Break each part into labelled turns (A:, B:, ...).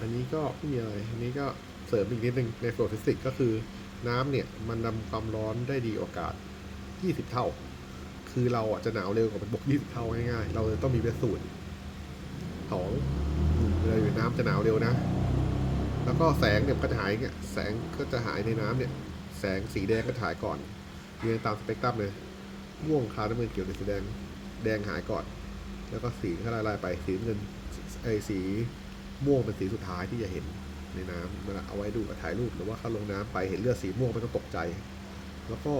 A: อันนี้ก็ไม่มีอะไร อันนี้ก็เสริมอีกนิดนึงในโฟลฟิสิกก็คือน้ำเนี่ยมันนำความร้อนได้ดีกว่าอากาศ 20 เท่า คือเราอะจะหนาวเร็วกว่าบก20 เท่าง่ายๆ เราเลยต้องมีเวสูตรของอืมเลยน้ำจะหนาวเร็วนะ แล้วก็แสงเนี่ยก็จะหายเนี่ยแสงก็จะหายในน้ำเนี่ย แสงสีแดงก็หายก่อนเรียงตามสเปกตรัมเลยม่วงคาน้ำเงินเขียวเหลืองสีแดงแดงหายก่อน แล้วก็สีก็ไล่ๆไปสีน้ำเงินไอสี ม่วงเป็นสีสุดท้ายที่จะเห็นในน้ำเวลาเอาไว้ดูกับถ่ายรูปหรือว่าเข้าลงน้ำไปเห็นเลือดสีม่วงมันก็ตกใจ แล้วก็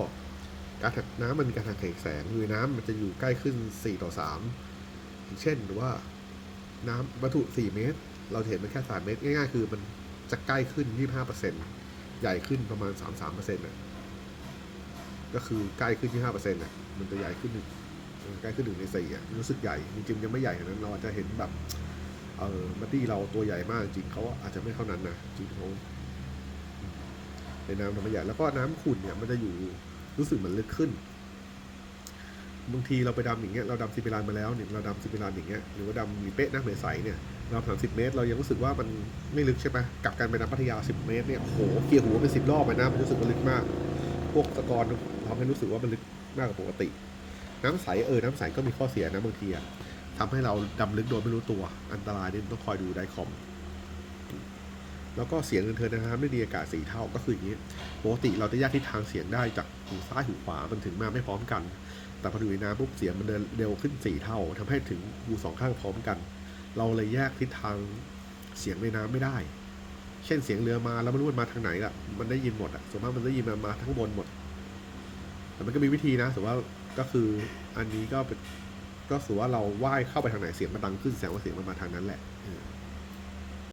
A: การหักน้ำมันมีการหักแสงคือน้ำมันจะอยู่ใกล้ขึ้น 4 ต่อ3อย่างเช่นหรือว่าน้ำวัตถุ 4 เมตร เราเห็นมันแค่ 3 เมตร ง่ายๆ คือมันจะใกล้ขึ้น 25%ใหญ่ขึ้นประมาณ 33%น่ะก็คือใกล้ขึ้น 25%น่ะมันจะใหญ่ขึ้นใกล้ขึ้นหนึ่งในสี่อะรู้สึกใหญ่จริงๆยังไม่ใหญ่ขนาดนั้นเราอาจจะเห็นแบบ เออบัดดี้เราตัวใหญ่มากจริงเขาอาจจะไม่เท่านั้นนะจริงเขาในน้ำธรรมใหญ่แล้วก็น้ำขุ่นเนี่ยมันจะอยู่รู้สึกเหมือนลึกขึ้นบางทีเราไปดำอย่างเงี้ยเราดำซิปิลานมาแล้วเนี่ยเราดำซิปิลานอย่างเงี้ยหรือว่าดำมีเป๊ะนักเหมใสเนี่ยเราสามสิบเมตร เรายังรู้สึกว่ามันไม่ลึกใช่ไหมกลับกันไปดำพัทยาสิบเมตรเนี่ยโอ้โหเกียร์หัวเป็นสิบรอบไปนะมันรู้สึกว่าลึกมาก พวกสกอร์ทำให้รู้สึกว่ามันลึกมากกว่าปกติ น้ำใสเออน้ำใสก็มีข้อเสียนะบางทีอะ ทำให้เราดำลึกโดยไม่รู้ตัว อันตรายนี่ต้องคอยดูไดคอม แล้วก็เสียงเทินๆนะครับไม่ดีอากาศสีเท่าก็คืออย่างนี้ปกติเราจะแยกทิศทางเสียงได้จากหูซ้ายหูขวามันถึงมาไม่พร้อมกัน แต่พออยู่ในน้ำปุ๊บเสียงมันเดินเร็วขึ้นสี่เท่าทำให้ถึงหูสองข้างพร้อมกัน เราเลยแยกทิศทางเสียงในน้ำไม่ได้ เช่นเสียงเรือมาแล้วไม่รู้มันมาทางไหนล่ะ มันได้ยินหมดอะส่วนมากมันได้ยินมามาทั้งบนหมด แต่มันก็มีวิธีนะแต่ว่าก็คืออันนี้ก็เป็น ก็คือว่าเราไหว้เข้าไปทางไหนเสียงมันดังขึ้นแสดงว่าเสียงมันมาทางนั้นแหละ